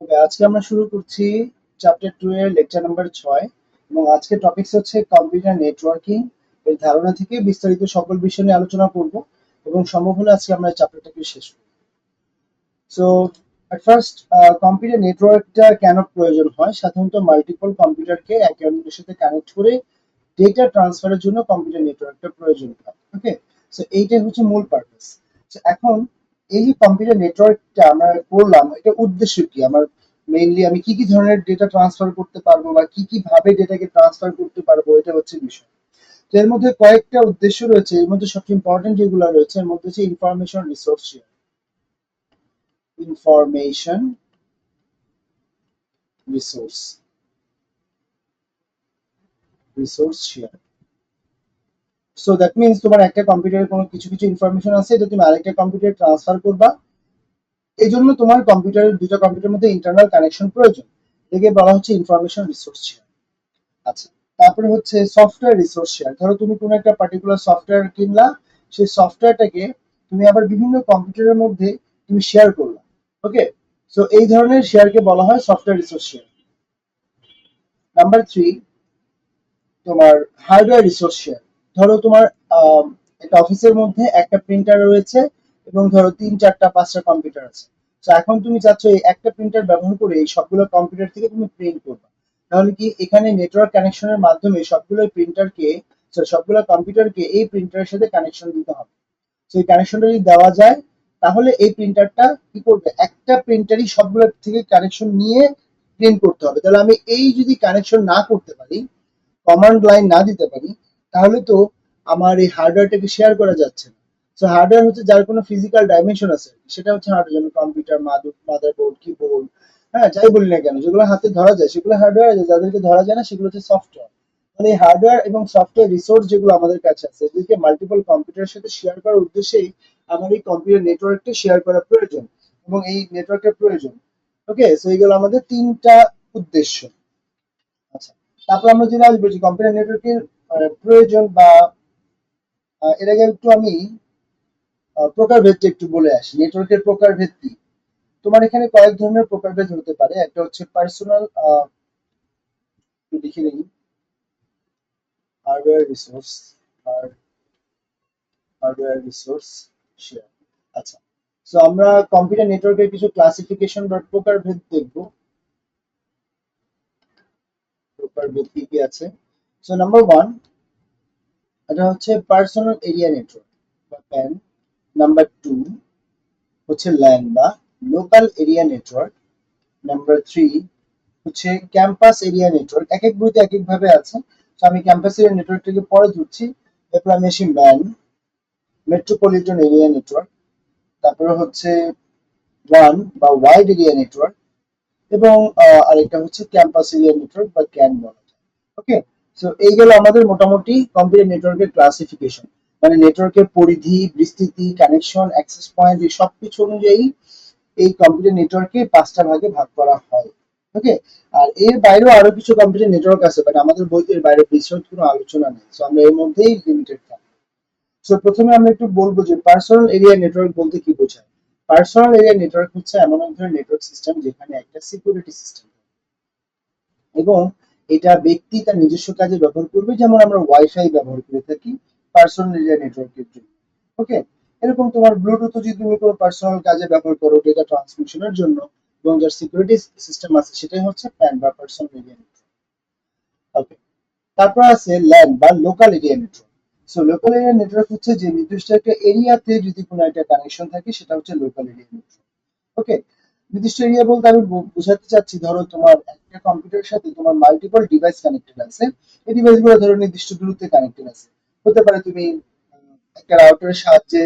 আজকে আমরা শুরু করছি চ্যাপ্টার টু এর লেকচার নাম্বার ছয় এবং আজকে টপিকস হচ্ছে কম্পিউটার নেটওয়ার্কিং এর ধারণা থেকে বিস্তারিত সকল বিষয় নিয়ে আলোচনা করব এবং সম্ভব হলে আজকে আমরা চ্যাপ্টারটাকে শেষ করব। সো অ্যাট ফার্স্ট কম্পিউটার নেটওয়ার্কটা কেন প্রয়োজন হয়? সাধারণত মাল্টিপল কম্পিউটারকে একে অন্যের সাথে কানেক্ট করে ডেটা ট্রান্সফারের জন্য কম্পিউটার নেটওয়ার্কটা প্রয়োজন হয়। ওকে সো এইটাই হচ্ছে মূল পারপাস এখন এই যে কম্পিউটার নেটওয়ার্কটা আমরা করলাম, এটা উদ্দেশ্য কি? আমার মেইনলি আমি কি কি ধরনের ডেটা ট্রান্সফার করতে পারব বা কি কি ভাবে ডেটাকে ট্রান্সফার করতে পারব, এটা হচ্ছে বিষয়। তো এর মধ্যে কয়েকটা উদ্দেশ্য রয়েছে। এর মধ্যে সবচেয়ে ইম্পর্টেন্ট যেগুলো রয়েছে, এর মধ্যে হচ্ছে information resource share information resource resource share so that means তোমার একটা কম্পিউটারে কোনো কিছু কিছু ইনফরমেশন আছে, এটা তুমি আরেকটা কম্পিউটারে ট্রান্সফার করবা। এই জন্য তোমার কম্পিউটারের দুটো কম্পিউটারের মধ্যে ইন্টারনাল কানেকশন প্রয়োজন। একে বলা হচ্ছে ইনফরমেশন রিসোর্স শেয়ার আচ্ছা তারপরে হচ্ছে সফটওয়্যার রিসোর্স শেয়ার ধরো তুমি কোনো একটা পার্টিকুলার সফটওয়্যার কিনলা, সেই সফটওয়্যারটাকে তুমি আবার বিভিন্ন কম্পিউটারের মধ্যে তুমি শেয়ার করলা। ওকে সো এই ধরনের শেয়ারকে বলা হয় software resource share number three তোমার হার্ডওয়্যার রিসোর্স শেয়ার ধরো তোমার একটা অফিসের মধ্যে একটা প্রিন্টার রয়েছে এবং ধরো তিন চারটা, পাঁচটা কম্পিউটার আছে। তো এখন তুমি চাচ্ছ এই একটা প্রিন্টার ব্যবহার করে এই সবগুলো কম্পিউটার থেকে তুমি প্রিন্ট করবে। তাহলে কি এখানে নেটওয়ার্ক কানেকশনের মাধ্যমে সবগুলো প্রিন্টারকে সবগুলো কম্পিউটারকে এই প্রিন্টারের সাথে কানেকশন দিতে হবে। তো এই কানেকশনটা যদি দেওয়া যায়, তাহলে এই প্রিন্টারটা কি করবে? একটা প্রিন্টারই সবগুলো থেকে কানেকশন নিয়ে প্রিন্ট করতে হবে। তাহলে আমি এই যদি কানেকশন না করতে পারি কমান্ড লাইন না দিতে পারি তাহলে তো আমার এই হার্ডওয়্যারটাকে শেয়ার করা যাচ্ছে না। সো হার্ডওয়্যার হচ্ছে যার কোনো ফিজিক্যাল ডাইমেনশন আছে। সেটা হচ্ছে হার্ডওয়্যার যেমন কম্পিউটার মাদারবোর্ড কিবোর্ড হ্যাঁ যাই বলি না কেন, যেগুলো হাতে ধরা যায়, সেগুলো হার্ডওয়্যার আছে যাদেরকে ধরা যায় না, সেগুলো হচ্ছে সফটওয়্যার মানে হার্ডওয়্যার এবং সফটওয়্যার রিসোর্স যেগুলো আমাদের কাছে আছে, এদেরকে মাল্টিপল কম্পিউটারের সাথে শেয়ার করার উদ্দেশ্যেই আমার এই কম্পিউটার নেটওয়ার্কটা শেয়ার করা প্রয়োজন এবং এই নেটওয়ার্কের প্রয়োজন। ওকে সো এইগুলো আমাদের তিনটা উদ্দেশ্য। আচ্ছা তারপর আমরা যেটা আসব কম্পিউটার নেটওয়ার্কের প্রয়োজন বা আগে একটু আমি প্রকারভেদটা একটু বলে আসি। নেটওয়ার্কের প্রকারভেদ তোমার এখানে কয়েক ধরনের প্রকারভেদ হতে পারে। একটা হচ্ছে পার্সোনাল লিখে নিই। Hardware resource hardware resource share আচ্ছা। সো আমরা কম্পিউটার নেটওয়ার্কের কিছু ক্লাসিফিকেশন বা প্রকারভেদ দেখব। প্রকারভেদ কি কি আছে? সো নাম্বার ওয়ান এটা হচ্ছে পার্সোনাল এরিয়া নেটওয়ার্ক বা প্যান নাম্বার টু হচ্ছে ল্যান বা local area network number three হচ্ছে ক্যাম্পাস এরিয়া নেটওয়ার্ক এক এক বইতে এক এক ভাবে আছে। তো আমি ক্যাম্পাস এরিয়া নেটওয়ার্কটাকে পরে ধরছি। এরপর আমি আসি ম্যান মেট্রোপলিটন এরিয়া নেটওয়ার্ক তারপরে হচ্ছে ওয়ান বা ওয়াইড এরিয়া নেটওয়ার্ক এবং আরেকটা হচ্ছে ক্যাম্পাস এরিয়া নেটওয়ার্ক বা ক্যান বলা যায়। ওকে এই এইগুলো আমাদের মোটামুটি কম্পিউটার নেটওয়ার্কের ক্লাসিফিকেশন মানে নেটওয়ার্কের পরিধি, বিস্তৃতি কানেকশন অ্যাক্সেস পয়েন্ট এই সব কিছু অনুযায়ী এই কম্পিউটার নেটওয়ার্কে পাঁচটা ভাগে ভাগ করা হয়। ওকে আর এর বাইরেও আরও কিছু কম্পিউটার নেটওয়ার্ক আছে বাট আমাদের বইতে এর বাইরে বিশদ কোনো আলোচনা নেই। সো আমরা এর মধ্যেই লিমিটেড থাকব সো প্রথমে আমরা একটু বলব যে পার্সোনাল এরিয়া নেটওয়ার্ক বলতে কি বোঝায়? পার্সোনাল এরিয়া নেটওয়ার্ক হচ্ছে এমন এক ধরনের নেটওয়ার্ক সিস্টেম যেখানে একটা সিকিউরিটি সিস্টেম এবং এটা ব্যক্তি তার নিজস্ব কাজে ব্যবহার করবে, যেমন আমরা ওয়াইফাই ব্যবহার করে থাকি পার্সোনাল এরিয়া নেটওয়ার্কের জন্য। ওকে এরকম তোমার ব্লুটুথ যদি তুমি কোনো পার্সোনাল কাজে ব্যবহার করো ডেটা ট্রান্সমিশনের জন্য, এবং যার সিকিউরিটি সিস্টেম আছে, সেটাই হচ্ছে প্যান বা পার্সোনাল এরিয়া নেটওয়ার্ক ওকে তারপর আছে ল্যান বা local area network so local area network হচ্ছে যে নির্দিষ্ট একটা এরিয়াতে যদি কোনো একটা কানেকশন থাকে, সেটা হচ্ছে লোকাল এরিয়া নেটওয়ার্ক ওকে নির্দিষ্ট এরিয়া বলতে আমি বোঝাতে চাচ্ছি, ধরো তোমার একটা কম্পিউটারের সাথে তোমার মাল্টিপল ডিভাইস কানেক্টেড আছে। এই ডিভাইসগুলো ধরো নির্দিষ্ট দূরত্বে কানেক্টেড আছে। হতে পারে তুমি একটা রাউটারের সাহায্যে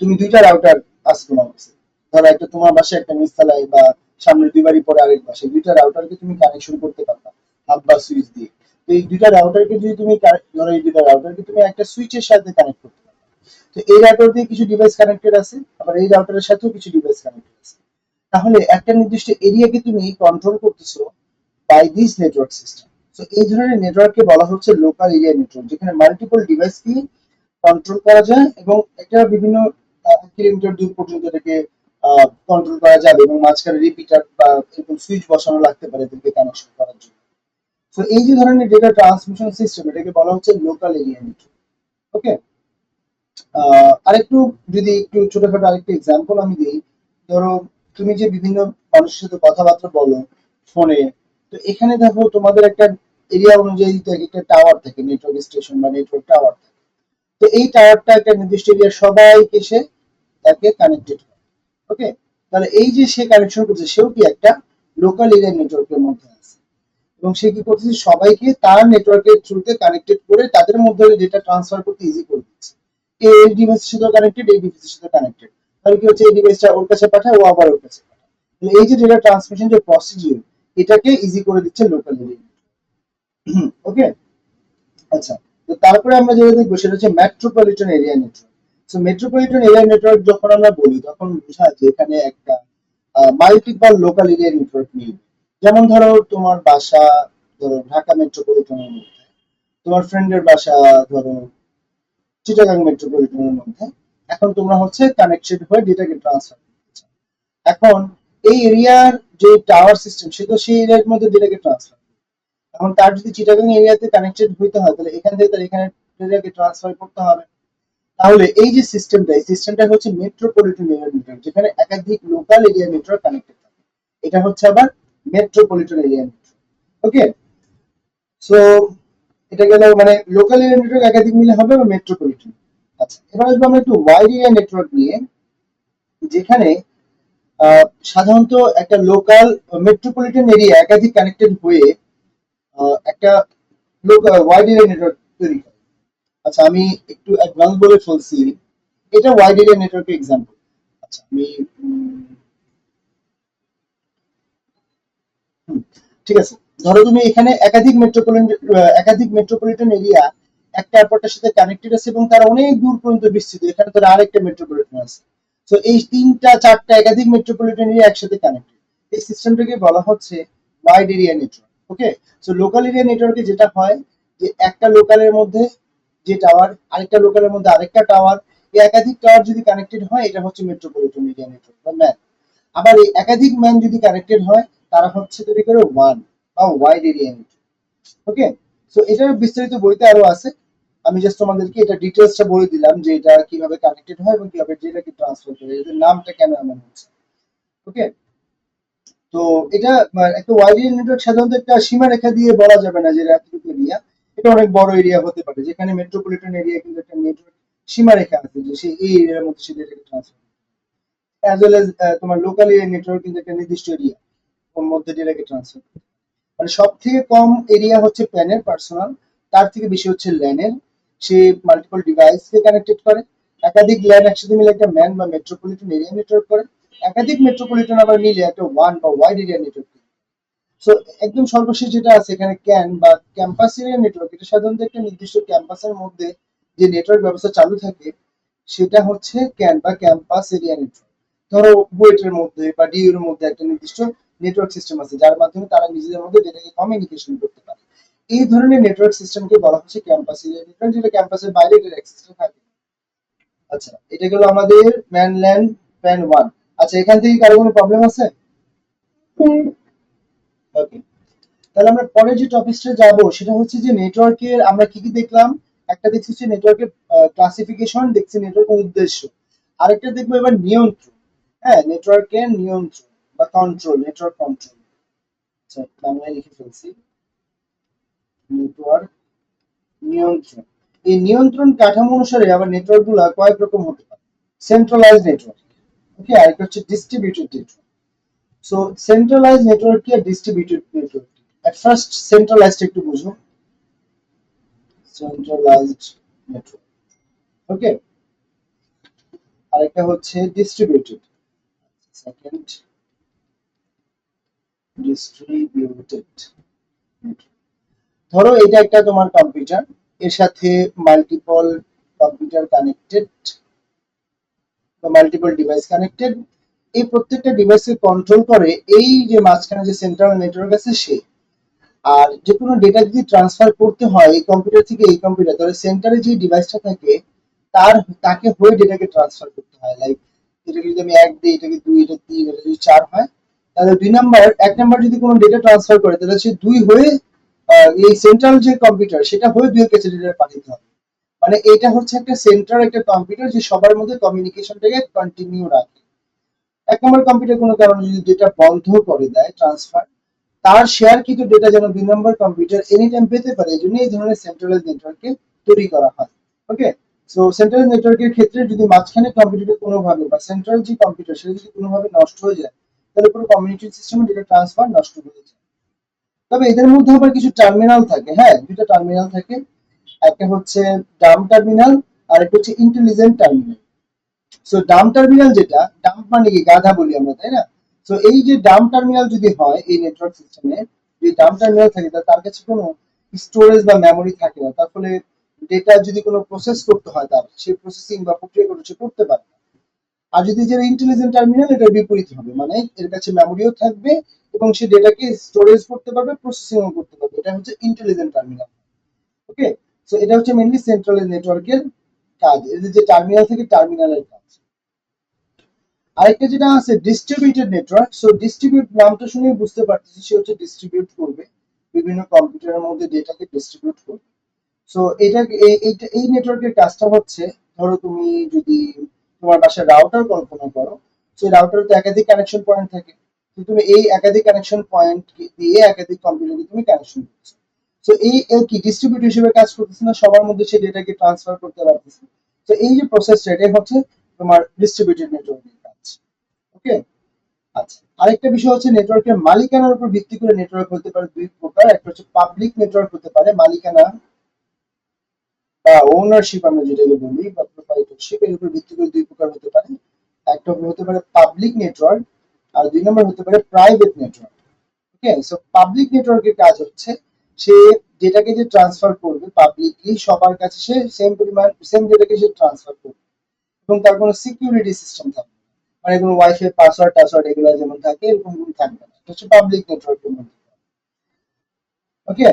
তুমি দুইটা রাউটার আছে তোমার কাছে ধরো একটা তোমার বাসায় একটা নিচতলায় বা সামনে দুই বাড়ি পরে আরেক বাসায়, দুইটা রাউটারকে তুমি কানেকশন করতে পারবা হাব বা সুইচ দিয়ে। তো এই দুইটা রাউটারকে যদি তুমি ধরো এই দুইটা রাউটারকে তুমি একটা সুইচের সাথে কানেক্ট করতে পারবা। তো এই রাউটার দিয়ে কিছু ডিভাইস কানেক্টেড আছে, আবার এই রাউটারের সাথেও কিছু ডিভাইস কানেক্টেড তাহলে একটা নির্দিষ্ট এরিয়াকে তুমি কন্ট্রোল করতেছো বাই দিস নেটওয়ার্ক সিস্টেম তো এই ধরনের নেটওয়ার্ককে বলা হচ্ছে লোকাল এরিয়া নেটওয়ার্ক যেখানে মাল্টিপল ডিভাইসকে কন্ট্রোল করা যায় এবং এটা বিভিন্ন কিলোমিটার দূর পর্যন্ত এটাকে কন্ট্রোল করা যাবে এবং মাঝখানে রিপিটার বা এরকম সুইচ বসানো লাগতে পারে এদেরকে কানেকশন করার জন্য। তো এই যে ধরনের ডেটা ট্রান্সমিশন সিস্টেম এটাকে বলা হচ্ছে লোকাল এরিয়া নেটওয়ার্ক ওকে আরেকটু যদি একটু ছোটখাটো আরেকটু এক্সাম্পল আমি দিই, ধরো তুমি যে বিভিন্ন মানুষের সাথে কথাবার্তা বলো ফোনে তো এখানে দেখো তোমাদের একটা এরিয়া অনুযায়ী একটা টাওয়ার থাকে নেটওয়ার্ক স্টেশন বা নেটওয়ার্ক টাওয়ার থাকে। তো এই টাওয়ারটা একটা নির্দিষ্ট এরিয়ার সবাইকে সে তাকে কানেক্টেড করে ওকে তাহলে এই যে সে কানেকশন করছে, সেও কি একটা লোকাল এরিয়া নেটওয়ার্কের মধ্যে আছে। এবং সে কি করতেছে সবাইকে তার নেটওয়ার্কের থ্রুতে কানেক্টেড করে তাদের মধ্যে ডেটা ট্রান্সফার করতে ইজি করে দিচ্ছে। এই ডিভাইসের সাথে কানেক্টেড এই ডিভাইসের সাথে কানেক্টেড তাহলে কি হচ্ছে এই ডিভাইসটা ওর কাছে পাঠায়, ও আবার ওর কাছে পাঠায়। এই যে ডেটা ট্রান্সমিশন যে প্রসিডিউর এটাকে ইজি করে দিচ্ছে লোকাল ওকে আচ্ছা তো তারপরে আমরা যেটা দেখব সেটা হচ্ছে metropolitan area network so metropolitan area network যখন আমরা বলি, তখন বোঝা যে এখানে একটা মাল্টিপল লোকাল এরিয়া নেটওয়ার্ক মিলবে যেমন ধরো, তোমার বাসা, ধরো, ঢাকা মেট্রোপলিটনের মধ্যে। তোমার ফ্রেন্ডের বাসা, ধরো চিটাগাং মেট্রোপলিটনের মধ্যে। এখন তোমরা হচ্ছে কানেক্টেড হয়ে ডেটাকে ট্রান্সফার এখন এই এরিয়ার যে টাওয়ার সিস্টেম সে তো সেই এরিয়ার মধ্যে ডেটাকে ট্রান্সফার এখন তার যদি চিটাগাং এরিয়াতে কানেক্টেড হইতে হয়, তাহলে এখান থেকে তার এখানে ডেটাকে ট্রান্সফার করতে হবে। তাহলে এই যে সিস্টেমটা এই সিস্টেমটা হচ্ছে মেট্রোপলিটন এরিয়া নেটওয়ার্ক যেখানে একাধিক লোকাল এরিয়া নেটওয়ার্ক কানেক্টেড থাকে। এটা হচ্ছে আবার metropolitan area network okay so এটা গেল মানে লোকাল এরিয়া নেটওয়ার্ক একাধিক মিলে হবে বা মেট্রোপলিটন আচ্ছা এবার আসব আমরা একটু ওয়াইড এরিয়া নেটওয়ার্ক নিয়ে, যেখানে সাধারণত একটা লোকাল মেট্রোপলিটন এরিয়া একাধিক কানেক্টেড হয়ে একটা লোকাল নেটওয়ার্ক তৈরি করে। আচ্ছা আমি একটু অ্যাডভান্স বলে ফেলছি। এটা ওয়াইড এরিয়া নেটওয়ার্কের এক্সাম্পল আচ্ছা আমি ঠিক আছে। ধরো তুমি এখানে একাধিক মেট্রোপলিটন একাধিক মেট্রোপলিটন এরিয়া একটা এয়ারপোর্টের সাথে কানেক্টেড আছে এবং তারা অনেক দূর পর্যন্ত বিস্তৃত। এখানে তারা আরেকটা মেট্রোপলিটন আছে। তো এই তিনটা, চারটা একাধিক মেট্রোপলিটন এরিয়া একসাথে কানেক্টেড এই সিস্টেমটাকে বলা হচ্ছে wide area network okay so local area নেটওয়ার্কে যেটা হয়, যে একটা লোকালের মধ্যে যে টাওয়ার আরেকটা লোকালের মধ্যে আরেকটা টাওয়ার এই একাধিক টাওয়ার যদি কানেক্টেড হয়, এটা হচ্ছে মেট্রোপলিটন এরিয়া নেটওয়ার্ক বা ম্যান আবার এই একাধিক ম্যান যদি কানেক্টেড হয়, তারা হচ্ছে তৈরি করে ওয়ান বা wide area network okay so এটার বিস্তারিত বইতে আরও আছে। আমি জাস্ট তোমাদেরকে এটা ডিটেলসটা বলে দিলাম যে এটা কীভাবে কানেক্টেড হয় এবং কীভাবে ডেটাকে ট্রান্সফার করে, এদের নামটা কেন এমন হচ্ছে। ওকে তো এটা একটা ওয়াইড এরিয়া নেটওয়ার্ক সাধারণত একটা সীমারেখা দিয়ে বলা যাবে না যে এতটুকু এরিয়া এটা অনেক বড় এরিয়া হতে পারে, যেখানে মেট্রোপলিটন এরিয়া কিন্তু একটা নেটওয়ার্ক সীমারেখা আছে যে সেই এই এরিয়ার মধ্যে সেই ডেটাকে ট্রান্সফার অ্যাজ ওয়েল এজ তোমার লোকাল এরিয়া নেটওয়ার্ক কিন্তু একটা নির্দিষ্ট এরিয়া ওর মধ্যে ডেটাকে ট্রান্সফার মানে সব থেকে কম এরিয়া হচ্ছে প্যানের পার্সোনাল তার থেকে বেশি হচ্ছে ল্যানের সে মাল্টিপল ডিভাইসকে কানেক্টেড করে। একাধিক ল্যান একসাথে মিলে একটা ম্যান বা মেট্রোপলিটন এরিয়া নেটওয়ার্ক করে। একাধিক মেট্রোপলিটন আবার মিলে একটা ওয়ান বা ওয়াইড এরিয়া নেটওয়ার্ক সো একদম সর্বশেষ যেটা আছে, এখানে ক্যান বা ক্যাম্পাস এরিয়া নেটওয়ার্ক এটা সাধারণত একটা নির্দিষ্ট ক্যাম্পাসের মধ্যে যে নেটওয়ার্ক ব্যবস্থা চালু থাকে, সেটা হচ্ছে ক্যান বা ক্যাম্পাস এরিয়া নেটওয়ার্ক ধরো বুয়েটের মধ্যে বা ডিউ এর মধ্যে একটা নির্দিষ্ট নেটওয়ার্ক সিস্টেম আছে, যার মাধ্যমে তারা নিজেদের মধ্যে ডেটাকে কমিউনিকেশন করতে পারে। এই ধরনের নেটওয়ার্ক সিস্টেমকে বলা হচ্ছে ক্যাম্পাস এরিয়া নেটওয়ার্ক যেটা ক্যাম্পাসের বাইরে এটার অ্যাক্সেসটা থাকে। আচ্ছা এটা গেল আমাদের ম্যানল্যান্ড প্যান ওয়ান আচ্ছা এখান থেকে কারও কোনো প্রবলেম আছে? ওকে তাহলে আমরা পরের যে টপিকটা যাব, সেটা হচ্ছে যে নেটওয়ার্কের আমরা কি কি দেখলাম? একটা দেখছি হচ্ছে নেটওয়ার্কের ক্লাসিফিকেশন দেখছি নেটওয়ার্কের উদ্দেশ্য। আরেকটা দেখব এবার নিয়ন্ত্রণ। হ্যাঁ নেটওয়ার্কের নিয়ন্ত্রণ বা কন্ট্রোল নেটওয়ার্ক কন্ট্রোল আচ্ছা বাংলায় লিখে ফেলছি। নেটওয়ার্ক নিয়ন্ত্রণ। এই নিয়ন্ত্রণ কাঠামো অনুসারে আবার নেটওয়ার্কগুলা কয়েক রকম হতে পারে। সেন্ট্রালাইজ নেটওয়ার্ক ওকে আরেকটা হচ্ছে distributed network so centralize network কি আর distributed network at first centralized একটু বুঝো। সেন্ট্রালাইজড নেটওয়ার্ক ওকে আরেকটা হচ্ছে ডিস্ট্রিবিউটেড সেকেন্ড ডিস্ট্রিবিউটেড ধরো এটা একটা তোমার কম্পিউটার এর সাথে মাল্টিপল কম্পিউটার কানেক্টেড বা মাল্টিপল ডিভাইস কানেক্টেড এই প্রত্যেকটা ডিভাইসকে কন্ট্রোল করে এই যে মাঝখানে যে সেন্ট্রাল নেটওয়ার্ক আছে সে। আর যে কোনো ডেটা যদি ট্রান্সফার করতে হয় এই কম্পিউটার থেকে এই কম্পিউটার তাহলে সেন্টারে যে ডিভাইসটা থাকে, তার, তাকে হয়ে ডেটাকে ট্রান্সফার করতে হয়। লাইক এটাকে যদি আমি এক দিই, এটাকে দুই, এটা তিন, এটা যদি চার হয়, তাহলে দুই নাম্বার এক নাম্বার যদি কোনো ডেটা ট্রান্সফার করে, তাহলে সে দুই হয়ে এই সেন্ট্রাল যে কম্পিউটার সেটা হয়ে দুই ডেটা পাঠাতে হবে। মানে এটা হচ্ছে একটা সেন্ট্রাল একটা কম্পিউটার যে সবার মধ্যে কমিউনিকেশনটাকে কন্টিনিউ রাখে। এক নম্বর কম্পিউটার কোনো কারণে যদি ডেটা বন্ধ করে দেয় ট্রান্সফার তার শেয়ার কিন্তু ডেটা যেন দুই নম্বর কম্পিউটার এনি টাইম পেতে পারে, এই জন্য এই ধরনের সেন্ট্রালাইজ নেটওয়ার্ককে তৈরি করা হয়। ওকে সো সেন্ট্রাল নেটওয়ার্কের ক্ষেত্রে যদি মাঝখানে কম্পিউটারটা কোনোভাবে বা সেন্ট্রাল যে কম্পিউটার সেটা যদি কোনোভাবে নষ্ট হয়ে যায়, তাহলে পুরো কমিউনিটি সিস্টেমে ডেটা ট্রান্সফার নষ্ট হয়ে যায়। তবে এদের মধ্যে আবার কিছু টার্মিনাল থাকে হ্যাঁ দুটো টার্মিনাল থাকে। একটা হচ্ছে ডাম টার্মিনাল আর একটা হচ্ছে intelligent terminal so dumb terminal যেটা ডাম্প মানে কি? গাধা বলি আমরা, তাই না? সো এই যে ডাম টার্মিনাল যদি হয়, এই নেটওয়ার্ক সিস্টেমে যদি ডাম টার্মিনাল থাকে তার কাছে কোনো স্টোরেজ বা মেমোরি থাকে না। তার ফলে ডেটা যদি কোনো প্রসেস করতে হয় তার সেই প্রসেসিং বা প্রক্রিয়াকরণ সে করতে পারে। আর যদি যে ইন্টেলিজেন্ট টার্মিনাল এটার বিপরীত হবে। মানে এর কাছে মেমোরিও থাকবে এবং সে ডেটাকে স্টোরেজ করতে পারবে প্রসেসিংও করতে পারবে। এটা হচ্ছে ইন্টেলিজেন্ট টার্মিনাল ওকে সো এটা হচ্ছে মেনলি সেন্ট্রাল নেটওয়ার্কের কাজ। এদের যে টার্মিনাল থেকে টার্মিনালের কাজ। আরেকটা যেটা আছে ডিস্ট্রিবিউটেড নেটওয়ার্ক সো ডিস্ট্রিবিউট নামটা শুনে বুঝতে পারতেছি সে হচ্ছে ডিস্ট্রিবিউট করবে। বিভিন্ন কম্পিউটারের মধ্যে ডেটাকে ডিস্ট্রিবিউট করবে। সো এটা, এই- এই নেটওয়ার্কের কাজটা হচ্ছে, ধরো তুমি যদি তোমার বাসায় রাউটার কল্পনা করো, সেই রাউটারে তো একাধিক কানেকশন পয়েন্ট থাকে। তুমি এই একাধিক কানেকশন পয়েন্ট দিয়ে একাধিক কম্পিউটারে তুমি কানেকশন করছ। তো এই কি ডিস্ট্রিবিউট হিসেবে কাজ করতেছে না? সবার মধ্যে সেই ডেটাকে ট্রান্সফার করতে পারতেছে তো এই যে প্রসেসটা এটাই হচ্ছে তোমার ডিস্ট্রিবিউটেড নেটওয়ার্কের কাজ। ওকে আচ্ছা আরেকটা বিষয় হচ্ছে নেটওয়ার্কের মালিকানার উপর ভিত্তি করে নেটওয়ার্ক হতে পারে দুই প্রকার। একটা হচ্ছে পাবলিক নেটওয়ার্ক হতে পারে, মালিকানা বা ওনারশিপ আমরা যেটাকে বলি বা প্রোপাইটরশিপ এর উপর ভিত্তি করে দুই প্রকার হতে পারে। একটা হতে পারে পাবলিক নেটওয়ার্ক আর দুই নম্বর হতে পারে private network okay so public নেটওয়ার্কের কাজ হচ্ছে সে ডেটাকে যে ট্রান্সফার করবে পাবলিকলি সবার কাছে সে সেম পরিমাণ সেম ডেটাকে সে ট্রান্সফার করবে। এবং তার কোনো সিকিউরিটি সিস্টেম থাকবে মানে কোনো ওয়াইফাই পাসওয়ার্ড টাসওয়ার্ড এগুলো যেমন থাকে, এরকম কোনো থাকবে না। হচ্ছে পাবলিক নেটওয়ার্কের মধ্যে। ওকে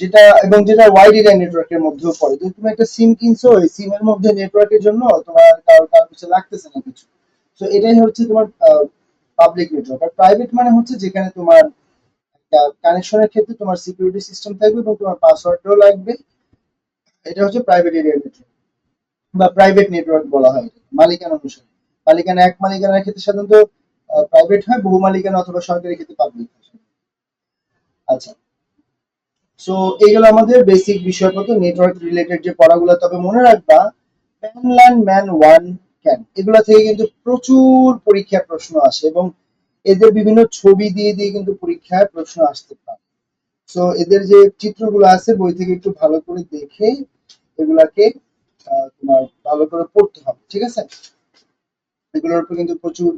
যেটা, এবং যেটা ওয়াইড এরিয়া নেটওয়ার্কের মধ্যেও পড়ে। যদি তুমি একটা সিম কিনছো, ওই সিমের মধ্যে নেটওয়ার্কের জন্য তোমার কারও কারও কিছু লাগতেছে না কিছু। তো এটাই হচ্ছে তোমার পাবলিক নেটওয়ার্ক আর প্রাইভেট মানে হচ্ছে যেখানে তোমার কানেকশনের ক্ষেত্রে তোমার সিকিউরিটি সিস্টেম থাকবে এবং তোমার পাসওয়ার্ডও লাগবে। এটা হচ্ছে প্রাইভেট এরিয়া নেটওয়ার্ক বা প্রাইভেট নেটওয়ার্ক বলা হয় মালিকানা অনুসারে। মালিকানা এক মালিকানার ক্ষেত্রে সাধারণত প্রাইভেট হয়, বহু মালিকানা অথবা সরকারি ক্ষেত্রে পাবলিক আচ্ছা। সো এইগুলো আমাদের বেসিক বিষয়পত্র নেটওয়ার্ক রিলেটেড যে পড়াগুলো, তবে মনে রাখবা প্যানল্যান্ড ম্যান ওয়ান ক্যান এগুলো থেকে কিন্তু প্রচুর পরীক্ষা প্রশ্ন আসে এবং এদের বিভিন্ন ছবি দিয়ে দিয়ে কিন্তু পরীক্ষায় প্রশ্ন আসতে পারে। সো এদের যে চিত্রগুলো আছে, বই থেকে একটু ভালো করে দেখে এগুলাকে তোমার ভালো করে পড়তে হবে, ঠিক আছে? এগুলোর উপর কিন্তু প্রচুর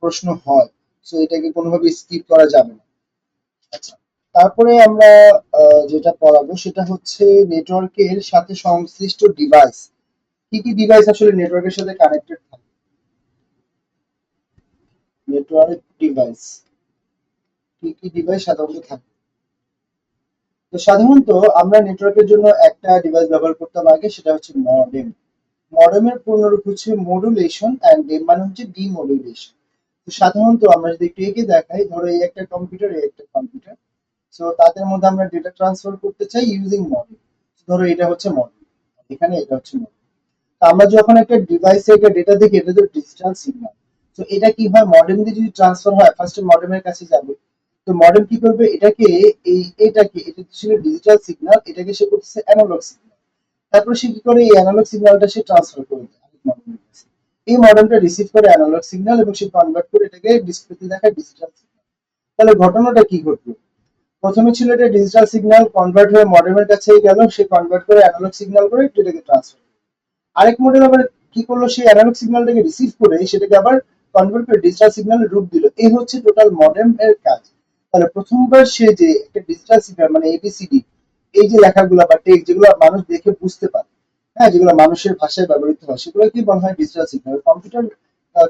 প্রশ্ন হয়। সো এটাকে কোনোভাবে স্কিপ করা যাবে না। আচ্ছা তারপরে আমরা যেটা পড়াবো সেটা হচ্ছে নেটওয়ার্কের সাথে সংশ্লিষ্ট ডিভাইস কি কি ডিভাইস আসলে নেটওয়ার্কের সাথে কানেক্টেড থাকে? নেটওয়ার্ক ডিভাইস কি কি ডিভাইস সাধারণত থাকে? তো সাধারণত আমরা নেটওয়ার্কের জন্য একটা ডিভাইস ব্যবহার করতাম আগে, সেটা হচ্ছে মডেম মডেমের পূর্ণরূপ হচ্ছে মডুলেশন অ্যান্ড ডেম মানে হচ্ছে ডিমডুলেশন তো সাধারণত আমরা যদি একটু এঁকে দেখাই, ধরো এই একটা কম্পিউটার এই একটা কম্পিউটার সো তাদের মধ্যে আমরা ডেটা ট্রান্সফার করতে চাই ইউজিং মডেল ধরো এটা হচ্ছে মডেল এখানে এটা হচ্ছে মডেল আমরা যখন একটা ডিভাইসে একটা ডেটা দেখি, এটা তো ডিজিটাল সিগন্যাল তো এটা কি হয়? মডেম দিয়ে যদি ট্রান্সফার হয় ফার্স্টে মডেমের কাছে যাবে। তো মডেম কি করবে? এটাকে এই, এটাকে, এটা ছিল ডিজিটাল সিগন্যাল এটাকে সে করতেছে অ্যানালগ সিগন্যাল তারপর সে কি করে? এই অ্যানালগ সিগন্যালটা সে ট্রান্সফার করে দেয় এই মডেমটা রিসিভ করে অ্যানালগ সিগন্যাল এবং সে কনভার্ট করে এটাকে ডিসপ্লেতে দেখায় ডিজিটাল সিগন্যাল তাহলে ঘটনাটা কি ঘটবে প্রথমে ছিল এটা ডিজিটাল সিগন্যাল কনভার্ট হয়ে মডেমের কাছে গেল, সে কনভার্ট করে অ্যানালগ সিগন্যাল করে এটাকে ট্রান্সফার আরেক মডেল আবার কি করল? সেই অ্যানালগ সিগন্যালটাকে রিসিভ করে সেটাকে আবার কনভার্ট করে ডিজিটাল সিগন্যালের রূপ দিল। এই হচ্ছে টোটাল মডেম এর কাজ। তাহলে প্রথমবার সে যে একটা ডিজিটাল সিগন্যাল মানে এবিসিডি এই যে লেখাগুলো বা টেক্সট যেগুলো মানুষ দেখে বুঝতে পারে হ্যাঁ যেগুলো মানুষের ভাষায় ব্যবহৃত হয়, সেগুলো কি বলা হয় ডিজিটাল সিগন্যাল কম্পিউটার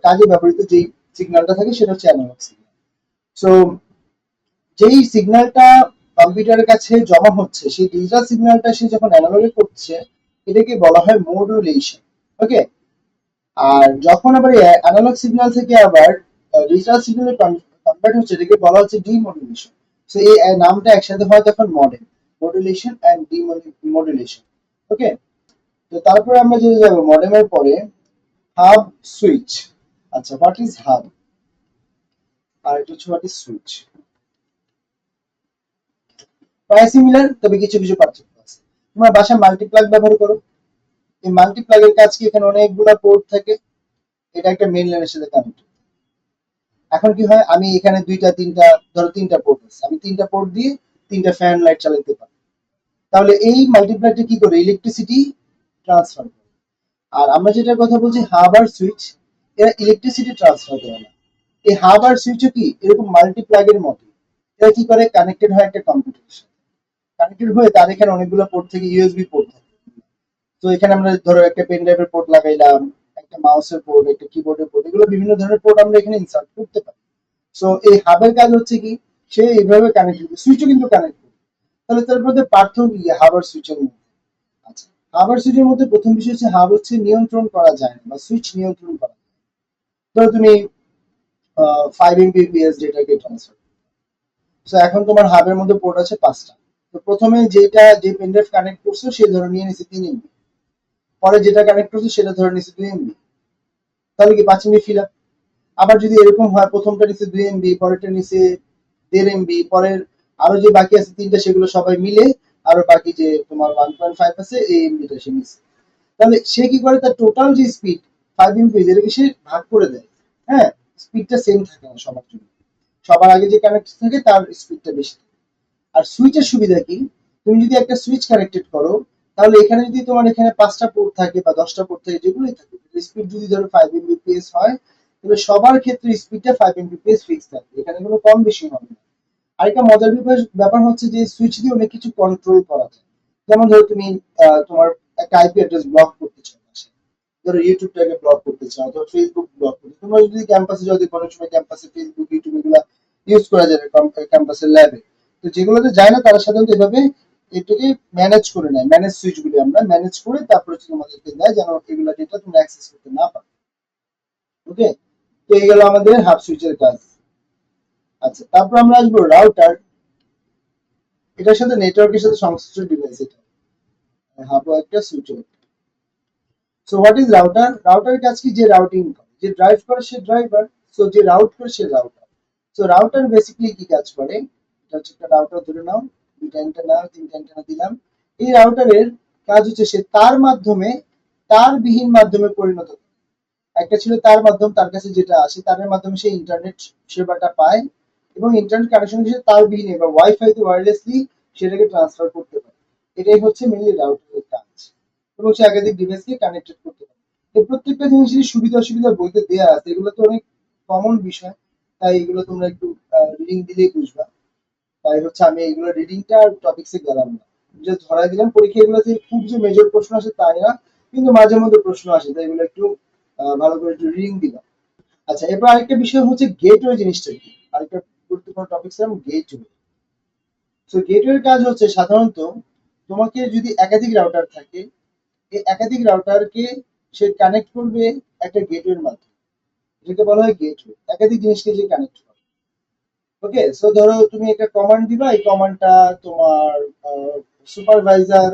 কাজে ব্যবহৃত যেই সিগন্যালটা থাকে সেটা হচ্ছে অ্যানালগ সিগন্যাল সো যেই সিগন্যালটা কম্পিউটারের কাছে জমা হচ্ছে, সেই ডিজিটাল সিগন্যালটা সে যখন অ্যানালগে করছে এটাকে বলা হয় মডুলেশন ওকে আর যখন আবার অ্যানালগ সিগন্যাল থেকে আবার ডিজিটাল সিগন্যালে কনভার্ট হচ্ছে, এটাকে বলা হচ্ছে ডিমডুলেশন সো এই নামটা একসাথে হয় তখন model modulation and demodulation okay তো তারপরে আমরা যদি যাব মডেমের পরে হাব সুইচ আচ্ছা হোয়াট ইজ হাব আর এটা হচ্ছে হোয়াট ইজ সুইচ প্রায় সিমিলার তবে কিছু কিছু পার্থক্য। তোমরা বাসায় মাল্টিপ্লাগ ব্যবহার করো। এই মাল্টিপ্লাগের কাজ কি? এখানে অনেকগুলো পোর্ট থাকে। এটা একটা মেইন লাইনের সাথে কানেক্ট এখন কি হয়? আমি এখানে দুইটা, তিনটা, ধরো তিনটা পোর্ট আছে। আমি তিনটা পোর্ট দিয়ে তিনটা ফ্যান লাইট চালাতে পারি। তাহলে এই মাল্টিপ্লাগটা কি করে? ইলেকট্রিসিটি ট্রান্সফার করে। আর আমরা যেটা কথা বলছি হাব আর সুইচ এরা ইলেকট্রিসিটি ট্রান্সফার করে না। এই হাব আর সুইচও কি? এরকম মাল্টিপ্লাগের মতো এরা কি করে? কানেক্টেড হয় একটা কম্পিউটারের কানেক্টেড হয়ে তার এখানে অনেকগুলো পোর্ট থেকে ইউএসবি পোর্ট থাকে। তো এখানে আমরা ধরো একটা পেন ড্রাইভের পোর্ট লাগাইলাম, একটা মাউসের পোর্ট একটা কিবোর্ডের পোর্ট এগুলো বিভিন্ন ধরনের পোর্ট আমরা এখানে ইনসার্ট করতে পারি। সো এই হাবের কাজ হচ্ছে কি, সে এইভাবে কানেক্ট করবে সুইচও কিন্তু কানেক্ট করবে। তাহলে তার মধ্যে পার্থক্য কি হাব আর সুইচের মধ্যে? আচ্ছা হাব আর সুইচের মধ্যে প্রথম বিষয় হচ্ছে হাব হচ্ছে নিয়ন্ত্রণ করা যায় না, বা সুইচ নিয়ন্ত্রণ করা যায় ধরো তুমি ফাইভ এমবিপিএস ডেটাকে ট্রান্সফার সো এখন তোমার হাবের মধ্যে পোর্ট আছে পাঁচটা। তো প্রথমে যেটা যে পেনড্রাইভ কানেক্ট করছ, সে ধরে নিয়ে নিছে তিন এমবি পরে যেটা কানেক্ট করছ, সেটা ধরে নিছে দুই এমবি তাহলে কি পাঁচ এমবি ফিল আপ আবার যদি এরকম হয়, প্রথমটা নিচে দুই এমবি পরেরটা নিচে দেড় এমবি পরের আরও যে বাকি আছে তিনটা, সেগুলো সবাই মিলে আরও বাকি যে তোমার ওয়ান পয়েন্ট ফাইভ আছে, এই এমবিটা সে নিচ্ছে তাহলে সে কি করে? তার টোটাল যে স্পিড ফাইভ এমবি এটাকে সে ভাগ করে দেয়। হ্যাঁ? স্পিডটা সেম থাকে না সবার জন্য। সবার আগে যে কানেক্ট থাকে, তার স্পিডটা বেশি থাকে। আর সুইচের সুবিধা কি? তুমি যদি একটা সুইচ কানেক্টেড করো, তাহলে এখানে যদি তোমার এখানে পাঁচটা পোর্ট থাকে বা দশটা পোর্ট থাকে, যেগুলোই থাকে স্পিড যদি ধরো ফাইভ এমবিপিএস হয়, তাহলে সবার ক্ষেত্রে স্পিডটা ফাইভ এমবিপিএস ফিক্স থাকবে। এখানে কোনো কম বেশি হবে না। আরেকটা মজার ব্যাপার- হচ্ছে যে সুইচ দিয়ে অনেক কিছু কন্ট্রোল করা যায়। যেমন ধরো তুমি তোমার একটা আইপি অ্যাড্রেস ব্লক করতে চাও বাসায়। ধরো ইউটিউবটাকে ব্লক করতে চাও ধরো ফেসবুক ব্লক করতে তোমরা যদি ক্যাম্পাসে যদি কোনো সময় ক্যাম্পাসে ফেসবুক ইউটিউব এগুলো ইউজ করা যায় ক্যাম্পাসের ল্যাবে তো যেগুলোতে যায় না, তারা সাধারণত এভাবে এটাকে ম্যানেজ করে নেয়। ম্যানেজ সুইচ গুলি আমরা ম্যানেজ করে তারপরে হচ্ছে তোমাদেরকে দেয় যেন এগুলো ডেটা তোমরা অ্যাক্সেস করতে না পারো। ওকে তো এই গেল আমাদের হাফ সুইচের কাজ। আচ্ছা তারপর আমরা আসব রাউটার এটার সাথে নেটওয়ার্কের সাথে সংশ্লিষ্ট ডিভাইস এটা। হাব একটা switch so what is router router কাজ কি? যে রাউটিং যে ড্রাইভ করে, সে ড্রাইভার সো যে রাউট করে, সে রাউটার সো রাউটার বেসিক্যালি কি কাজ করে? এটা হচ্ছে একটা রাউটার ধরে নাও, দুইটা অ্যান্টেনা তিনটা অ্যান্টেনা দিলাম। এই রাউটারের কাজ হচ্ছে সে তার মাধ্যমে মাধ্যমে পরিণত একটা ছিল তার মাধ্যম, তার কাছে যেটা আসে মাধ্যমে সে ইন্টারনেট সেবাটা পায় এবং ইন্টারনেট কানেকশন হিসেবে বা ওয়াইফাই তে ওয়্যারলেসলি সেটাকে ট্রান্সফার করতে পারে। এটাই হচ্ছে মেনলি রাউটারের কাজ। এবং সে একাধিক ডিভাইসকে কানেক্টেড করতে পারে। এই প্রত্যেকটা জিনিসের সুবিধা অসুবিধা বইতে দেওয়া আছে, এগুলো তো অনেক কমন বিষয়। তাই এগুলো তোমরা একটু রিডিং দিলেই বুঝবা। তাই হচ্ছে আমি এগুলো রিডিংটা আর টপিক্সে গেলাম না। যে ধরা দিলাম পরীক্ষা এগুলোতে খুব যে মেজর প্রশ্ন আসে তাই না, কিন্তু মাঝে মধ্যে প্রশ্ন আসে, তাই এগুলো একটু ভালো করে একটু রিডিং দিলাম। আচ্ছা এরপর আরেকটা বিষয় হচ্ছে গেটওয়ে জিনিসটা কি? আরেকটা গুরুত্বপূর্ণ টপিক ছিলাম গেটওয়ে তো গেটওয়ের কাজ হচ্ছে সাধারণত তোমাকে যদি একাধিক রাউটার থাকে, এই একাধিক রাউটারকে সে কানেক্ট করবে একটা গেটওয়ের মাধ্যমে। যেটা বলা হয় গেটওয়ে একাধিক জিনিসকে যে কানেক্ট করে। ওকে সো ধরো তুমি একটা কমান্ড দিবা, এই কমান্ডটা তোমার সুপারভাইজার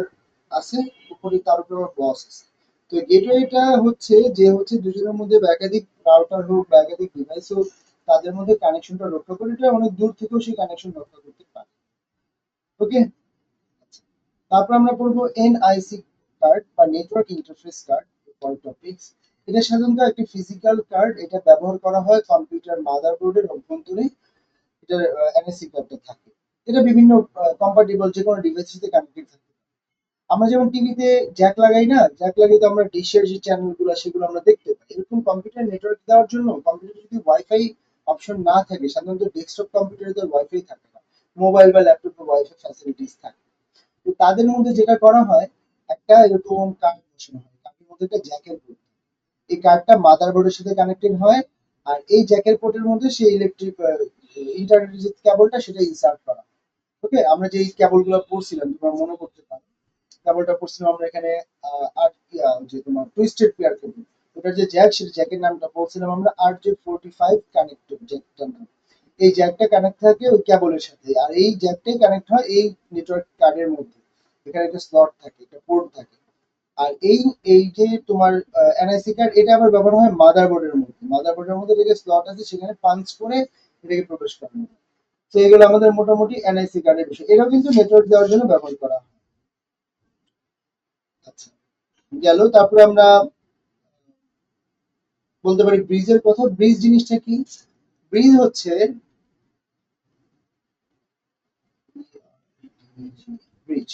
আছে, উপরে তার উপরে বস আছে। তো গেটওয়েটা হচ্ছে যে হচ্ছে দুজনের মধ্যে একাধিক রাউটার হোক বা একাধিক ডিভাইস হোক, তাদের মধ্যে কানেকশনটা রক্ষা করে, এটা অনেক দূর থেকেও সেই কানেকশন রক্ষা করতে পারে। ওকে তারপর আমরা পড়ব এনআইসি কার্ড বা নেটওয়ার্ক ইন্টারফেস কার্ড পরের টপিকস এটা সাধারণত একটি ফিজিক্যাল কার্ড এটা ব্যবহার করা হয় কম্পিউটার মাদারবোর্ডের অভ্যন্তরে। এটা এনএসসি কার্ডটা থাকে। এটা বিভিন্ন কম্পাটিবল যে কোনো ডিভাইসের সাথে কানেক্টেড থাকে আমরা যেমন টিভিতে জ্যাক লাগাই না জ্যাক লাগিয়ে তো আমরা ডিশের যে চ্যানেলগুলো সেগুলো আমরা দেখতে পাই। এরকম কম্পিউটার নেটওয়ার্ক দেওয়ার জন্য কম্পিউটারে যদি ওয়াইফাই অপশন না থাকে, সাধারণত ডেস্কটপ কম্পিউটারে তো ওয়াইফাই থাকে না। মোবাইল বা ল্যাপটপে ওয়াইফাই ফ্যাসিলিটিস থাকে। তো তাদের মধ্যে যেটা করা হয়, একটা এরকম কার্ড বসানো হয়। কার্ডের মধ্যে একটা জ্যাকের পোর্ট এই কার্ডটা মাদারবোর্ডের সাথে কানেক্টেড হয়, আর এই জ্যাকের পোর্টের মধ্যে সেই ইলেকট্রিক ইন্টারনেটের যে কেবলটা সেটা ইনসার্ট করা। ওকে আমরা যে কেবলগুলো পড়ছিলাম তোমরা মনে করতে পারো। কেবলটা পড়ছিলাম আমরা এখানে ইয়া, যে তোমার টুইস্টেড পেয়ার কেবল ওটার যে জ্যাক সেটা জ্যাকের নামটা বলছিলাম আমরা আর যে ফোরটি ফাইভ কানেক্টেড জ্যাকটার নাম। এই জ্যাকটা কানেক্ট থাকে ওই ক্যাবলের সাথে। আর এই জ্যাকটাই কানেক্ট হয় এই নেটওয়ার্ক কার্ডের মধ্যে। এখানে একটা স্লট থাকে একটা পোর্ট থাকে। আর এই এই যে তোমার এনআইসি কার্ড এটা আবার ব্যবহার হয় মাদারবোর্ডের মধ্যে। মাদারবোর্ডের মধ্যে যে স্লট আছে সেখানে পাঞ্চ করে এটাকে প্রবেশ হয় তো এগুলো আমাদের মোটামুটি এনআইসি কার্ডের বিষয়। এটাও কিন্তু নেটওয়ার্ক দেওয়ার জন্য ব্যবহার করা হয়। আচ্ছা গেল, তারপরে আমরা, বলতে পারি ব্রিজের কথা। ব্রিজ জিনিসটা কি? ব্রিজ হচ্ছে ব্রিজ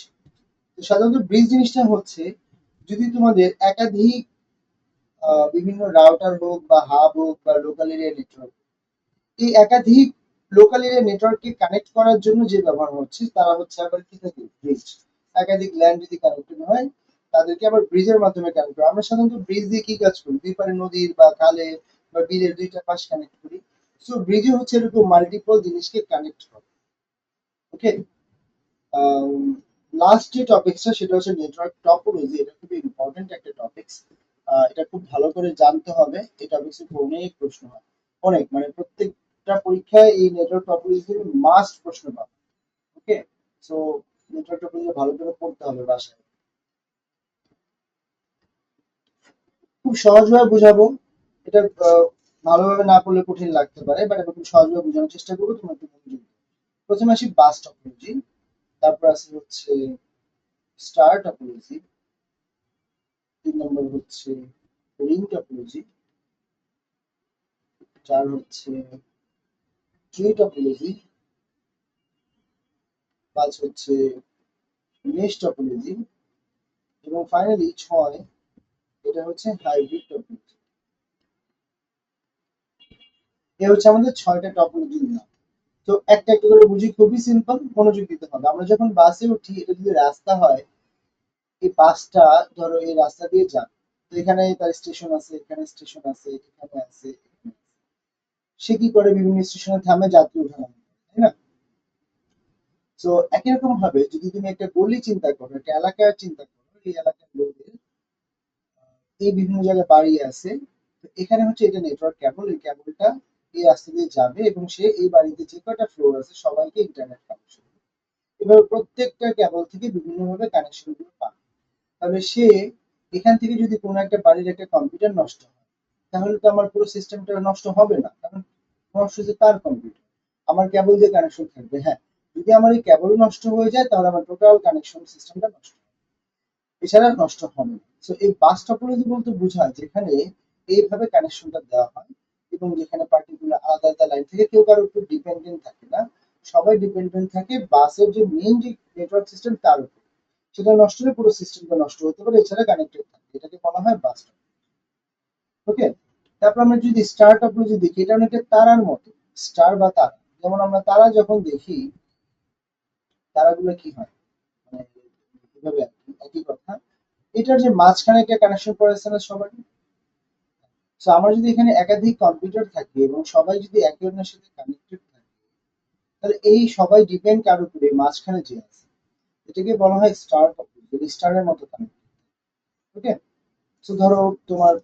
সাধারণত ব্রিজ জিনিসটা হচ্ছে, যদি তোমাদের একাধিক বিভিন্ন রাউটার হোক বা হাব হোক বা লোকাল এরিয়া নেটওয়ার্ক এই একাধিক লোকাল এরিয়া নেটওয়ার্ককে কানেক্ট করার জন্য যে ব্যবহার হচ্ছে, তারা হচ্ছে আবার কি থাকে? ব্রিজ একাধিক ল্যান্ড যদি কানেক্টেড হয়, তাদেরকে আবার ব্রিজের মাধ্যমে কানেক্ট করি। আমরা সাধারণত ব্রিজ দিয়ে কি কাজ করি? দুই পারে নদীর বা খালের বা বিলের দুইটা পাশ কানেক্ট করি। সো ব্রিজে হচ্ছে এরকম মাল্টিপল জিনিসকে কানেক্ট করে। ওকে লাস্ট যে টপিকসটা সেটা হচ্ছে নেটওয়ার্ক টপোলজি এটা খুবই ইম্পর্টেন্ট একটা টপিকস এটা খুব ভালো করে জানতে হবে। এই টপিকস অনেক প্রশ্ন হয়। অনেক। মানে প্রত্যেকটা পরীক্ষায় এই নেটওয়ার্ক টপোলজি থেকে মাস্ট প্রশ্ন পাবে। ওকে সো নেটওয়ার্ক টপোলজি ভালো করে পড়তে হবে বাসায়। খুব সহজভাবে বুঝাবো। এটা ভালোভাবে না পড়লে কঠিন লাগতে পারে বাট আমি খুব সহজভাবে বোঝানোর চেষ্টা করব তোমার একটু মনোযোগ প্রথমে আসি বাস টপোলজি তারপর আছে হচ্ছে স্টার টপোলজি তিন নম্বর হচ্ছে রিং টপোলজি চার হচ্ছে টপোলজি পাঁচ হচ্ছে মেশ টপোলজি এবং ফাইনালি ছয়, এটা হচ্ছে হাইব্রিড টপোলজি এ হচ্ছে আমাদের ছয়টা টপোলজির নাম তো একটা একটা করে বুঝি খুবই সিম্পল মনোযোগ দিতে হবে। আমরা যখন বাসে উঠি, এটা যদি রাস্তা হয়, এই বাসটা ধরো এই রাস্তা দিয়ে যাবে তো এখানে তার স্টেশন আছে, এখানে স্টেশন আছে, এখানে আছে। সে কি করে বিভিন্ন স্টেশনে থামে যাত্রী উঠানো তাই না? তো একই রকম ভাবে যদি তুমি একটা গলি চিন্তা করো, একটা এলাকার চিন্তা করো, এই এলাকার লোকের এই বিভিন্ন জায়গায় বাড়ি আছে এখানে হচ্ছে এটা নেটওয়ার্ক কেবল এই কেবলটা এই রাস্তা দিয়ে যাবে এবং সে এই বাড়িতে যে কয়টা ফ্লোর আছে সবাইকে ইন্টারনেট কানেকশন এভাবে প্রত্যেকটা কেবল থেকে বিভিন্নভাবে কানেকশনগুলো পাবে। তবে সে এখান থেকে যদি কোনো একটা বাড়ির একটা কম্পিউটার নষ্ট হয়, তাহলে তো আমার পুরো সিস্টেমটা নষ্ট হবে না। কারণ নষ্ট হচ্ছে তার কম্পিউটার আমার কেবল দিয়ে কানেকশন থাকবে হ্যাঁ। যদি আমার এই কেবল নষ্ট হয়ে যায়, তাহলে আমার টোটাল কানেকশন সিস্টেমটা নষ্ট হবে। এছাড়া নষ্ট হবে সো এই বাস টপোলজি বলতে বোঝায় যেখানে এইভাবে কানেকশনটা দেওয়া হয় এবং যেখানে পার্টিকুলার আলাদা আলাদা লাইন থেকে কেউ কারোর উপর ডিপেন্ডেন্ট থাকে না, সবাই ডিপেন্ডেন্ট থাকে বাসের যে মেইন যে নেটওয়ার্ক সিস্টেম তার উপর। সেটা নষ্ট হলে পুরো সিস্টেমটা নষ্ট হতে পারে, এছাড়া কানেক্টেড থাকে এটাকে বলা হয় বাস ওকে তারপর আমরা যদি স্টার টপোলজি দেখি, এটা অনেকটা তারার মতো স্টার বা তারা। যেমন আমরা তারা যখন দেখি, তারাগুলো কি হয়? মানে এভাবে একই কথা। এটার যে মাঝখানে একটা কানেকশন করেছে না সবাই? তো আমার যদি এখানে একাধিক কম্পিউটার থাকে এবং সবাই যদি একে অন্যের সাথে কানেক্টেড থাকে, তাহলে এই সবাই ডিপেন্ড কার উপরে? মাঝখানে যে আছে। এটাকে বলা হয় স্টার টপোলজি স্টারের মতো কানেক্টেড ওকে তো ধরো তোমার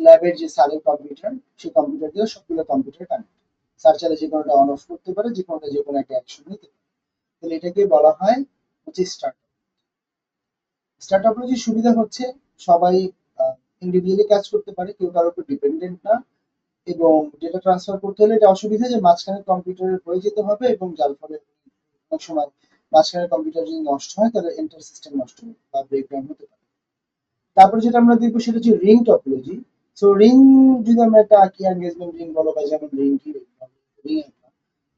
ল্যাবের যে স্যারের কম্পিউটার সেই কম্পিউটার দিয়ে সবগুলো কম্পিউটার কানেক্ট স্যার চাইলে যে কোনোটা অন অফ করতে পারে, যে কোনোটা যে কোনো একটা অ্যাকশন নিতে পারে। তাহলে এটাকে বলা হয় হচ্ছে স্টার স্টার টপোলজির সুবিধা হচ্ছে, সবাই ইন্ডিভিজুয়ালি কাজ করতে পারে, কেউ কারোর উপর ডিপেন্ডেন্ট না। এবং ডেটা ট্রান্সফার করতে হলে এটা অসুবিধা যে মাঝখানে কম্পিউটারের হয়ে যেতে হবে এবং যার ফলে অনেক সময় মাঝখানে কম্পিউটার যদি নষ্ট হয়, তাহলে এন্টার সিস্টেম নষ্ট হবে বা ব্রেকডাউন হতে পারে। তারপরে যেটা আমরা দেখব, সেটা হচ্ছে রিং টপোলজি সো রিং যদি আমরা একটা আঁকি এনগেজমেন্ট রিং বলো বা যেমন রিং কি রিং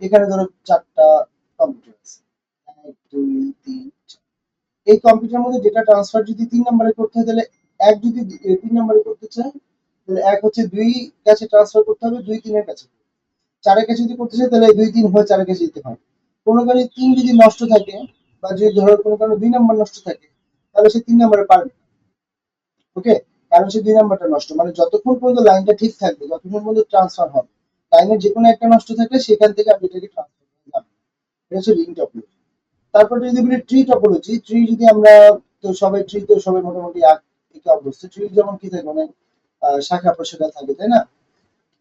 এখানে ধরো চারটা কম্পিউটার আছে। এক, দুই, তিন এই কম্পিউটারের মধ্যে ডেটা ট্রান্সফার যদি তিন নম্বরে করতে হয়, তাহলে এক যদি তিন নম্বরে করতে চায়, তাহলে এক হচ্ছে দুই কাছে ট্রান্সফার করতে হবে, দুই তিনের কাছে। চারের কাছে যদি করতে চায়, তাহলে দুই তিন হয়ে চারের কাছে যেতে হয়। কোনো কারণে তিন যদি নষ্ট থাকে বা যদি ধরো কোনো কারণে দুই নম্বর নষ্ট থাকে, তাহলে সে তিন নম্বরে পারবে ওকে কারণ সে দুই নম্বরটা নষ্ট। মানে যতক্ষণ পর্যন্ত লাইনটা ঠিক থাকবে, যতক্ষণ পর্যন্ত ট্রান্সফার হবে, লাইনের যে কোনো একটা নষ্ট থাকলে সেখান থেকে আপনি এটাকে ট্রান্সফার করে এটা হচ্ছে রিং টপোলজি তারপর যদি বলি ট্রি টপোলজি ট্রি যদি আমরা তো সবাই ট্রি তো সবাই মোটামুটি একে অভ্যস্ত ট্রি যেমন কি থাকে মানে শাখা প্রশাখা থাকে, তাই না?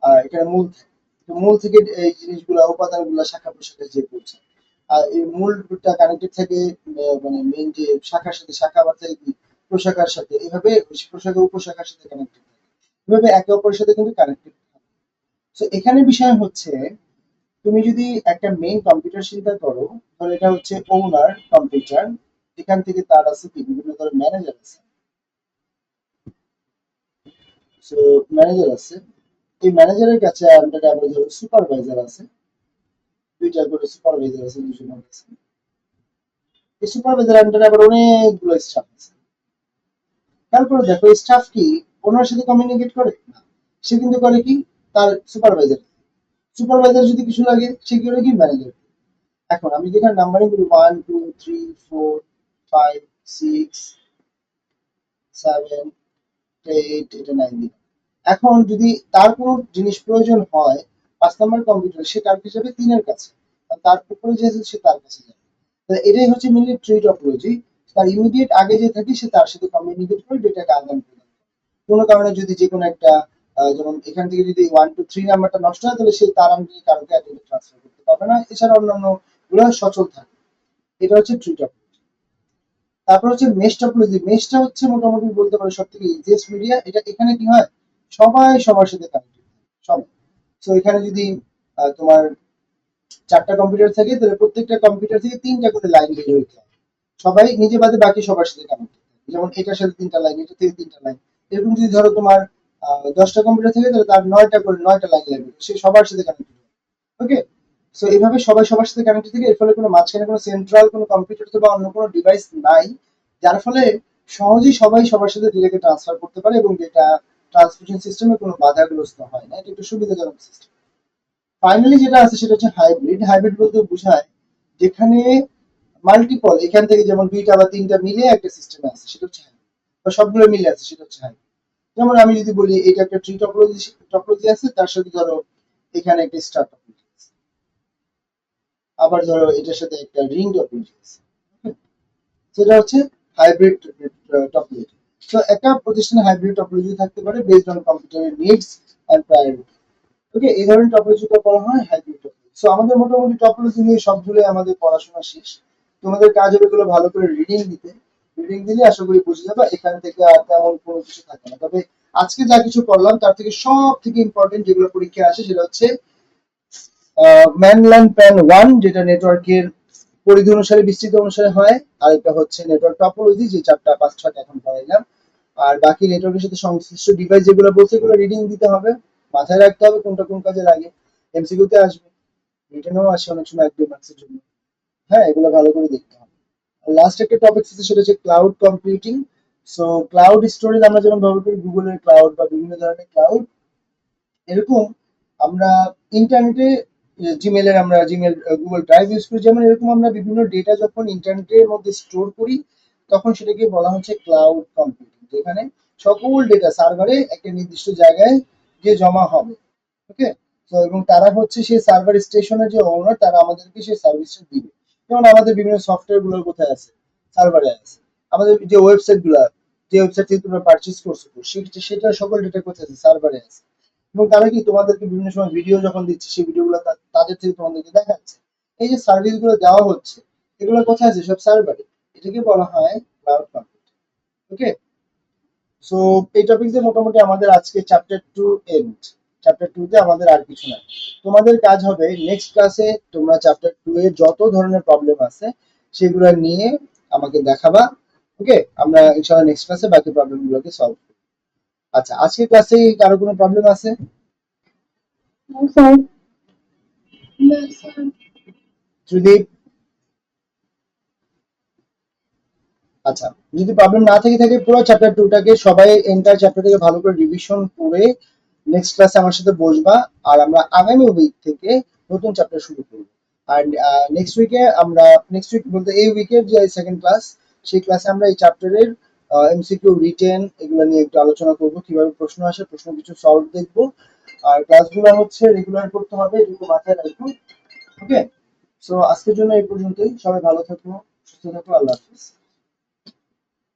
আর এখানে মূল। মূল থেকে এই জিনিসগুলো, উপাদানগুলো, শাখা প্রশাখা যে পড়ছে আর এই মূলটা কানেক্টেড থাকে মানে মেইন যে শাখার সাথে, শাখা আবার থাকে কি? প্রশাখার সাথে, এভাবে প্রশাখা উপশাখার সাথে কানেক্টেড থাকে। এভাবে একে অপরের সাথে কিন্তু কানেক্টেড থাকে। তো এখানে বিষয় হচ্ছে, তুমি যদি একটা মেইন কম্পিউটার চিন্তা করো ধরো এটা হচ্ছে ওনার কম্পিউটার এখান থেকে তার আছে বিভিন্ন ধরনের ম্যানেজার আছে। সো ম্যানেজার আছে। এই ম্যানেজারের কাছে আবার ধরো সুপারভাইজার আছে। দুইটা করে সুপারভাইজার আছে দুজনের কাছে। এই সুপারভাইজার আন্ডারে আবার অনেকগুলো স্টাফ আছে। তারপরে দেখো স্টাফ কি? ওনার সাথে কমিউনিকেট করে? না। সে কিন্তু করে কি? তার সুপারভাইজার সুপারভাইজার যদি কিছু লাগে, সে কি করে? কি? ম্যানেজার এখন আমি যেখানে নাম্বারিং করি one two three four five six seven eight এটা নাইন দিন এখন যদি তার কোনো জিনিস প্রয়োজন হয়, পাঁচ নম্বর কম্পিউটার সে কার হিসাবে তিনের কাছে। তার উপরে যে সে তার কাছে যাবে। এটাই হচ্ছে মেনলি ট্রি টপোলজি তার ইমিডিয়েট আগে যে থাকে সে তার সাথে কমিউনিকেট করে ডেটাকে আদান প্রদান। কোনো কারণে যদি যে কোনো একটা যেমন এখান থেকে যদি ওয়ান টু থ্রি নাম্বারটা নষ্ট হয়, তাহলে সে তার আন্ডারে কারোকে অ্যাড্রেসে ট্রান্সফার করতে পারবে না। এছাড়া অন্যান্যগুলো সচল থাকে। এটা হচ্ছে ট্রি টপোলজি তারপর হচ্ছে মেশ টপোলজি মেশটা হচ্ছে মোটামুটি বলতে পারো সব থেকে ইজিয়েস্ট মিডিয়া এটা এখানে কি হয়? সবাই সবার সাথে কানেক্টেড সবাই। তো এখানে যদি তোমার চারটা কম্পিউটার থাকে, তাহলে প্রত্যেকটা কম্পিউটার থেকে তিনটা করে লাইন বের হইতে হয়। সবাই নিজে বাদে বাকি সবার সাথে কানেক্টেড যেমন এটার সাথে তিনটা লাইন এটা থেকে তিনটা লাইন এরকম যদি ধরো তোমার দশটা কম্পিউটার থাকে, তাহলে তার নয়টা করে, নয়টা লাইন লাগবে। সে সবার সাথে কানেক্টেড ওকে সো এইভাবে সবাই সবার সাথে কানেক্টেড থেকে এর ফলে কোনো মাঝখানে কোনো সেন্ট্রাল কোনো কম্পিউটার বা অন্য কোনো ডিভাইস নাই, যার ফলে সহজেই সবাই সবার সাথে ডিরেক্টে ট্রান্সফার করতে পারে এবং যেটা ট্রান্সমিশন সিস্টেমে কোনো বাধাগ্রস্ত হয় না। এটা একটু সুবিধাজনক সিস্টেম ফাইনালি যেটা আছে, সেটা হচ্ছে হাইব্রিড হাইব্রিড বলতে বোঝায় যেখানে মাল্টিপল এখান থেকে যেমন দুইটা বা তিনটা মিলে একটা সিস্টেমে আছে, সেটা হচ্ছে hybrid। বা সবগুলো মিলে আছে, সেটা হচ্ছে হাইব্রিড। যেমন আমি যদি বলি, এটা একটা ট্রি টপোলজি টপোলজি আছে, তার সাথে ধরো এখানে একটা স্টার টপোলজি আছে। আবার ধরো এটার সাথে একটা রিং টপোলজি আছে। সেটা হচ্ছে হাইব্রিড টপোলজি তো একটা প্রতিষ্ঠানে হাইব্রিড টপোলজি থাকতে পারে বেসড অন কম্পিউটারের নিডস এন্ড প্রায়োরিটি ওকে এই ধরনের টপোলজিকে বলা হয় হাইব্রিড টপোলজি সো আমাদের মোটামুটি টপোলজি নিয়ে সবগুলো আমাদের পড়াশোনা শেষ। তোমাদের কাজ হবে এগুলো ভালো করে রিডিং দিতে রিডিং দিলে আশা করি বুঝে যাবে, এখান থেকে আর তেমন কোনো কিছু থাকে না। তবে আজকে যা কিছু করলাম, তার থেকে সব থেকে ইম্পর্টেন্ট যেগুলো পরীক্ষা আসে সেটা হচ্ছে ম্যানল্যান্ড প্যান ওয়ান যেটা নেটওয়ার্কের পরিধি অনুসারে বিস্তৃত অনুসারে হয়, আর এটা হচ্ছে নেটওয়ার্ক টপোলজি যে চারটা, পাঁচ, ছয়টা এখন পড়াইলাম। আর বাকি নেটওয়ার্কের সাথে সংশ্লিষ্ট ডিভাইস যেগুলো বলছে, এগুলো রিডিং দিতে হবে, মাথায় রাখতে হবে কোনটা কোন কাজে লাগে এমসিকিউ তে আসবে রিটেনেও আসে অনেক সময় এক, দুই মার্কসের জন্য। হ্যাঁ এগুলো ভালো করে দেখতে হবে। লাস্ট একটা টপিক আছে, সেটা হচ্ছে cloud computing so cloud storage আমরা যেমন ব্যবহার করি, গুগলের ক্লাউড বা বিভিন্ন ধরনের ক্লাউড এরকম আমরা ইন্টারনেটে জিমেলের আমরা জিমেল গুগল ড্রাইভ ইউজ করি। যেমন এরকম আমরা বিভিন্ন ডেটা যখন ইন্টারনেটের মধ্যে স্টোর করি, তখন সেটাকে বলা হচ্ছে ক্লাউড কম্পিউটিং যেখানে সকল ডেটা সার্ভারে একটা নির্দিষ্ট জায়গায় গিয়ে জমা হবে। ওকে তো এবং তারা হচ্ছে সেই সার্ভার স্টেশনের যে ওনার তারা আমাদেরকে সেই সার্ভিসটা দিবে। যেমন আমাদের বিভিন্ন সফটওয়্যারগুলো কোথায় আছে? সার্ভারে আছে। আমাদের যে ওয়েবসাইটগুলো, যে ওয়েবসাইট থেকে তোমরা পারচেজ করছ সেটা সকল ডেটা কোথায় আছে? সার্ভারে আছে। এবং তারা কি তোমাদেরকে বিভিন্ন সময় ভিডিও যখন দিচ্ছে, সেই ভিডিওগুলো তাদের থেকে তোমাদেরকে দেখাচ্ছে। এই যে সার্ভিসগুলো দেওয়া হচ্ছে, এগুলো কোথায় আছে? সব সার্ভারে এটাকে বলা হয় ক্লাউড কম্পিউটিং ওকে সো এই টপিক মোটামুটি আমাদের আজকে chapter two and chapter two তে আমাদের আর কিছু নাই তোমাদের কাজ হবে নেক্সট ক্লাসে তোমরা চ্যাপ্টার টু এর যত ধরনের প্রবলেম আছে সেগুলো নিয়ে আমাকে দেখাবা ওকে আমরা ইনশাআল্লাহ নেক্সট ক্লাসে বাকি প্রবলেম গুলোকে সলভ করব। আচ্ছা আজকে ক্লাসে কারও কোনো প্রবলেম আছে. ত্রিদীপ? আচ্ছা যদি প্রবলেম না থেকে থাকে পুরো চ্যাপ্টার টুটাকে সবাই এন্টার চ্যাপ্টার থেকে ভালো করে রিভিশন করে নেক্সট ক্লাসে আমার সাথে বসবা আর আমরা আগামী উইক থেকে নতুন চ্যাপ্টার শুরু করব। আর নেক্সট উইকে আমরা নেক্সট উইক বলতে এই উইকের যে সেকেন্ড ক্লাস সেই ক্লাসে আমরা এই চ্যাপ্টারের এমসিকিউ রিটেন এগুলো নিয়ে একটু আলোচনা করব, কীভাবে প্রশ্ন আসে, প্রশ্ন কিছু সলভ দেখব। আর ক্লাসগুলো হচ্ছে রেগুলার করতে হবে এটুকু মাথায় রাখব। ওকে সো আজকের জন্য এই পর্যন্তই। সবাই ভালো থাকো, সুস্থ থাকো, আল্লাহ হাফিজ।